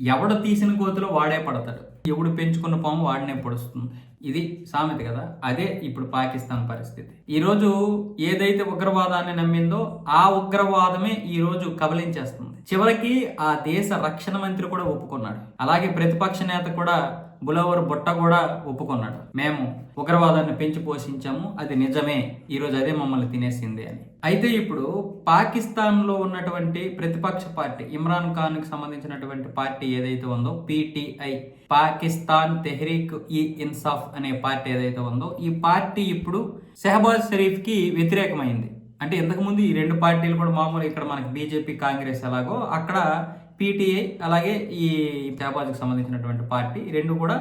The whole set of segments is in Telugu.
ఎవడు తీసిన కోతిలో వాడే పడతాడు. ఎవడు పెంచుకున్న పాము వాడినే పొడుస్తుంది. ఇది సామెత కదా? అదే ఇప్పుడు పాకిస్తాన్ పరిస్థితి. ఈరోజు ఏదైతే ఉగ్రవాదాన్ని నమ్మిందో ఆ ఉగ్రవాదమే ఈ రోజు కబలించేస్తుంది చివరికి ఆ దేశ రక్షణ మంత్రి కూడా ఒప్పుకున్నాడు. అలాగే ప్రతిపక్ష నేత కూడా బులవర్ బుట్ట కూడా ఒప్పుకున్నాడు. మేము ఉగ్రవాదాన్ని పెంచి పోషించాము. అది నిజమే. ఈరోజు అదే మమ్మల్ని తినేసింది అని. అయితే ఇప్పుడు పాకిస్తాన్లో ఉన్నటువంటి ప్రతిపక్ష పార్టీ ఇమ్రాన్ ఖాన్కి సంబంధించినటువంటి పార్టీ ఏదైతే ఉందో పీటీఐ పాకిస్తాన్ తెహ్రీక్ ఈ ఇన్సాఫ్ అనే పార్టీ ఏదైతే ఉందో ఈ పార్టీ ఇప్పుడు షెహబాజ్ షరీఫ్కి వ్యతిరేకమైంది. అంటే ఇంతకుముందు ఈ రెండు పార్టీలు కూడా మామూలు ఇక్కడ మనకి బీజేపీ కాంగ్రెస్ ఎలాగో అక్కడ పీటీఐ అలాగే ఈ షహబాజ్కి సంబంధించినటువంటి పార్టీ రెండు కూడా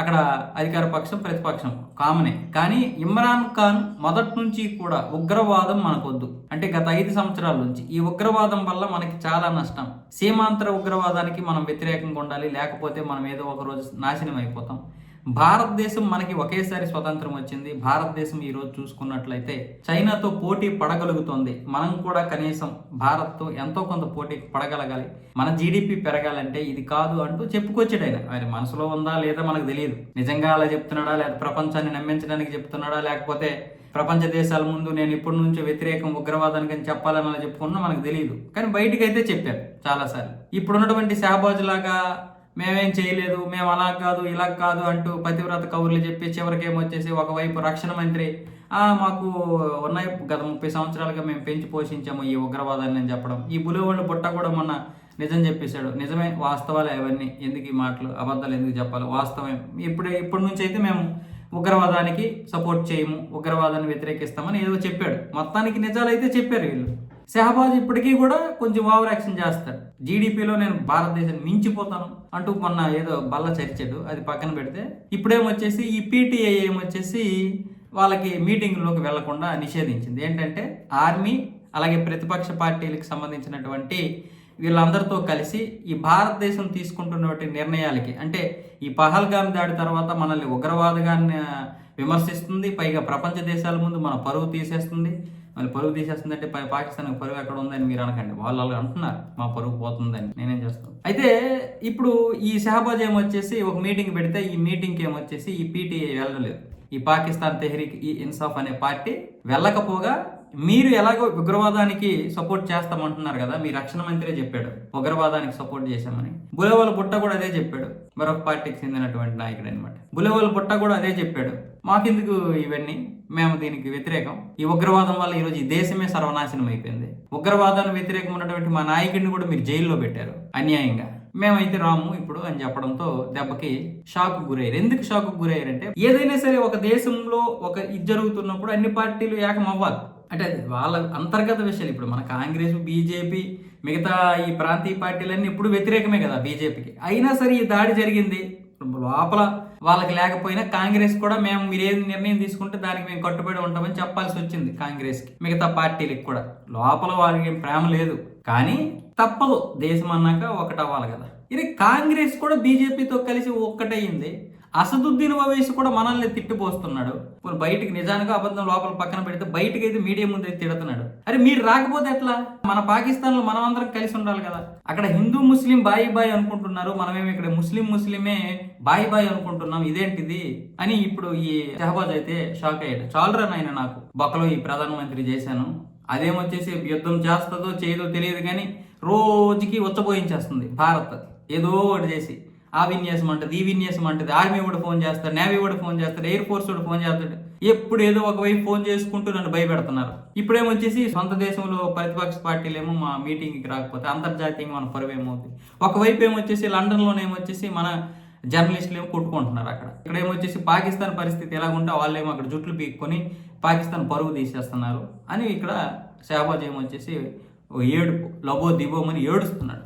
అక్కడ అధికార పక్షం ప్రతిపక్షం కామనే. కానీ ఇమ్రాన్ ఖాన్ మొదటి నుంచి కూడా ఉగ్రవాదం మనకొద్దు. అంటే గత ఐదు సంవత్సరాల నుంచి. ఈ ఉగ్రవాదం వల్ల మనకి చాలా నష్టం. సీమాంతర ఉగ్రవాదానికి మనం వ్యతిరేకంగా ఉండాలి లేకపోతే మనం ఏదో ఒక రోజు నాశనం అయిపోతాం భారతదేశం మనకి ఒకేసారి స్వతంత్రం వచ్చింది. భారతదేశం ఈరోజు చూసుకున్నట్లయితే చైనాతో పోటీ పడగలుగుతోంది. మనం కూడా కనీసం భారత్తో ఎంతో కొంత పోటీ పడగలగాలి. మన జీడిపి పెరగాలంటే ఇది కాదు అంటూ చెప్పుకొచ్చాడు ఆయన. ఆయన మనసులో ఉందా లేదా మనకు తెలియదు. నిజంగా అలా చెప్తున్నాడా లేదా ప్రపంచాన్ని నమ్మించడానికి చెప్తున్నాడా లేకపోతే ప్రపంచ దేశాల ముందు నేను ఇప్పటి నుంచి వ్యతిరేకం ఉగ్రవాదానికి అని చెప్పాలని అలా చెప్పుకున్నా మనకు తెలియదు. కానీ బయటికి అయితే చెప్పారు చాలాసార్లు. ఇప్పుడున్నటువంటి షహబాజ్ లాగా మేమేం చేయలేదు మేము అలా కాదు ఇలా కాదు అంటూ పతివ్రత కౌరులు చెప్పి చివరికేమొచ్చేసి ఒకవైపు రక్షణ మంత్రి మాకు ఉన్నాయి గత ముప్పై సంవత్సరాలుగా మేము పెంచి పోషించాము ఈ ఉగ్రవాదాన్ని అని చెప్పడం. ఈ బులువళ్ళు పుట్ట కూడా మొన్న నిజం చెప్పేశాడు. నిజమే వాస్తవాలే అవన్నీ. ఎందుకు ఈ మాటలు? అబద్ధాలు ఎందుకు చెప్పాలి? వాస్తవం ఇప్పుడు ఇప్పటి నుంచి అయితే మేము ఉగ్రవాదానికి సపోర్ట్ చేయము ఉగ్రవాదాన్ని వ్యతిరేకిస్తామని ఏదో చెప్పాడు. మొత్తానికి నిజాలు అయితే చెప్పారు వీళ్ళు. షహబాజ్ ఇప్పటికీ కూడా కొంచెం ఓవర్ యాక్షన్ చేస్తాడు జీడిపిలో నేను భారతదేశాన్ని మించిపోతాను. అంటూ మొన్న ఏదో బల్ల చరిచాడు అది పక్కన పెడితే ఇప్పుడేమొచ్చేసి ఈ పీటీఐ ఏమొచ్చేసి వాళ్ళకి మీటింగ్లోకి వెళ్ళకుండా నిషేధించింది. ఏంటంటే ఆర్మీ అలాగే ప్రతిపక్ష పార్టీలకు సంబంధించినటువంటి వీళ్ళందరితో కలిసి ఈ భారతదేశం తీసుకుంటున్నటువంటి నిర్ణయాలకి అంటే ఈ పహల్గామ్ దాడి తర్వాత మనల్ని ఉగ్రవాదగాన్ని విమర్శిస్తుంది పైగా ప్రపంచ దేశాల ముందు మన పరువు తీసేస్తుంది మళ్ళీ పరుగు తీసేస్తుందంటే పాకిస్తాన్ పరుగు ఎక్కడ ఉందని మీరు అనకండి. వాళ్ళు అలా అంటున్నారు. మా పరుగు పోతుందని. నేనేం చేస్తాను? అయితే ఇప్పుడు ఈ షహబాజ్ ఏమొచ్చేసి ఒక మీటింగ్ పెడితే ఈ మీటింగ్కి ఏమొచ్చేసి ఈ పీటీఐ వెళ్ళలేదు. ఈ పాకిస్తాన్ తెహ్రీక్ ఈ ఇన్సాఫ్ అనే పార్టీ వెళ్ళకపోగా మీరు ఎలాగో ఉగ్రవాదానికి సపోర్ట్ చేస్తామంటున్నారు కదా మీ రక్షణ మంత్రి చెప్పాడు. ఉగ్రవాదానికి సపోర్ట్ చేశామని. బులవల బుట్ట కూడా అదే చెప్పాడు. మరొక పార్టీకి చెందినటువంటి నాయకుడు అనమాట బులవల బుట్ట కూడా అదే చెప్పాడు. మాకెందుకు ఇవన్నీ? మేము దీనికి వ్యతిరేకం. ఈ ఉగ్రవాదం వల్ల ఈరోజు ఈ దేశమే సర్వనాశనం అయిపోయింది. ఉగ్రవాదానికి వ్యతిరేకం ఉన్నటువంటి మా నాయకుడిని కూడా మీరు జైల్లో పెట్టారు అన్యాయంగా. మేమైతే రాము ఇప్పుడు అని చెప్పడంతో దెబ్బకి షాక్ గురయ్యారు. ఎందుకు షాక్ గురయ్యారంటే ఏదైనా సరే ఒక దేశంలో ఒక ఇది జరుగుతున్నప్పుడు అన్ని పార్టీలు ఏకం అవ్వాలి అంటే వాళ్ళ అంతర్గత విషయాలు ఇప్పుడు మన కాంగ్రెస్ బీజేపీ మిగతా ఈ ప్రాంతీయ పార్టీలన్నీ ఇప్పుడు వ్యతిరేకమే కదా బీజేపీకి. అయినా సరే ఈ దాడి జరిగింది. లోపల వాళ్ళకి లేకపోయినా కాంగ్రెస్ కూడా మేము మీరేది నిర్ణయం తీసుకుంటే దానికి మేము కట్టుబడి ఉంటామని చెప్పాల్సి వచ్చింది కాంగ్రెస్కి మిగతా పార్టీలకు కూడా. లోపల వాళ్ళకి ప్రేమ లేదు. కానీ తప్పదు దేశం అన్నాక ఒకటవ్వాలి కదా. ఇది కాంగ్రెస్ కూడా బీజేపీతో కలిసి ఒక్కటయ్యింది అసదుద్దీన్ ఓవైసీ కూడా మనల్ని తిట్టిపోస్తున్నాడు. బయటికి నిజానికి అబద్ధం లోపల పక్కన పెడితే బయటికి అయితే మీడియా ముందు తిడుతున్నాడు. అరే మీరు రాకపోతే ఎట్లా? మన పాకిస్తాన్లో మనం అందరం కలిసి ఉండాలి కదా. అక్కడ హిందూ ముస్లిం బాయి బాయ్ అనుకుంటున్నారు. మనమేమి ఇక్కడ ముస్లిం ముస్లిమే బాయి బాయ్ అనుకుంటున్నాం. ఇదేంటిది? అని ఇప్పుడు ఈ షహబాజ్ అయితే షాక్ అయ్యాడు. చాలరా నాయన నాకు? బొక్కలో ఈ ప్రధానమంత్రి చేశాను. అదేమొచ్చేసి యుద్ధం చేస్తుందో చేయదో తెలియదు కానీ రోజుకి ఉచ్చబోయించేస్తుంది భారత్. ఏదో ఒకటి చేసి. ఆ విన్యాసం అంటది ఈ విన్యాసం అంటది ఆర్మీ కూడా ఫోన్ చేస్తాడు నేవీ కూడా ఫోన్ చేస్తాడు ఎయిర్ ఫోర్స్ కూడా ఫోన్ చేస్తాడు. ఎప్పుడు ఏదో ఒకవైపు ఫోన్ చేసుకుంటూ నన్ను భయపెడుతున్నారు. ఇప్పుడేమొచ్చేసి సొంత దేశంలో ప్రతిపక్ష పార్టీలు ఏమో మా మీటింగ్కి రాకపోతే అంతర్జాతీయంగా మన పరువు ఏమవుతుంది ఒకవైపు ఏమొచ్చేసి లండన్లోనే ఏమొచ్చేసి మన జర్నలిస్టులు ఏమో కొట్టుకుంటున్నారు అక్కడ. ఇక్కడ ఏమొచ్చేసి పాకిస్తాన్ పరిస్థితి ఎలాగుంటే వాళ్ళేమో అక్కడ జుట్లు పీక్కొని పాకిస్తాన్ పరువు తీసేస్తున్నారు అని ఇక్కడ షహబాజ్ ఏమొచ్చేసి ఏడుపు లబో దిబోమని ఏడుస్తున్నాడు.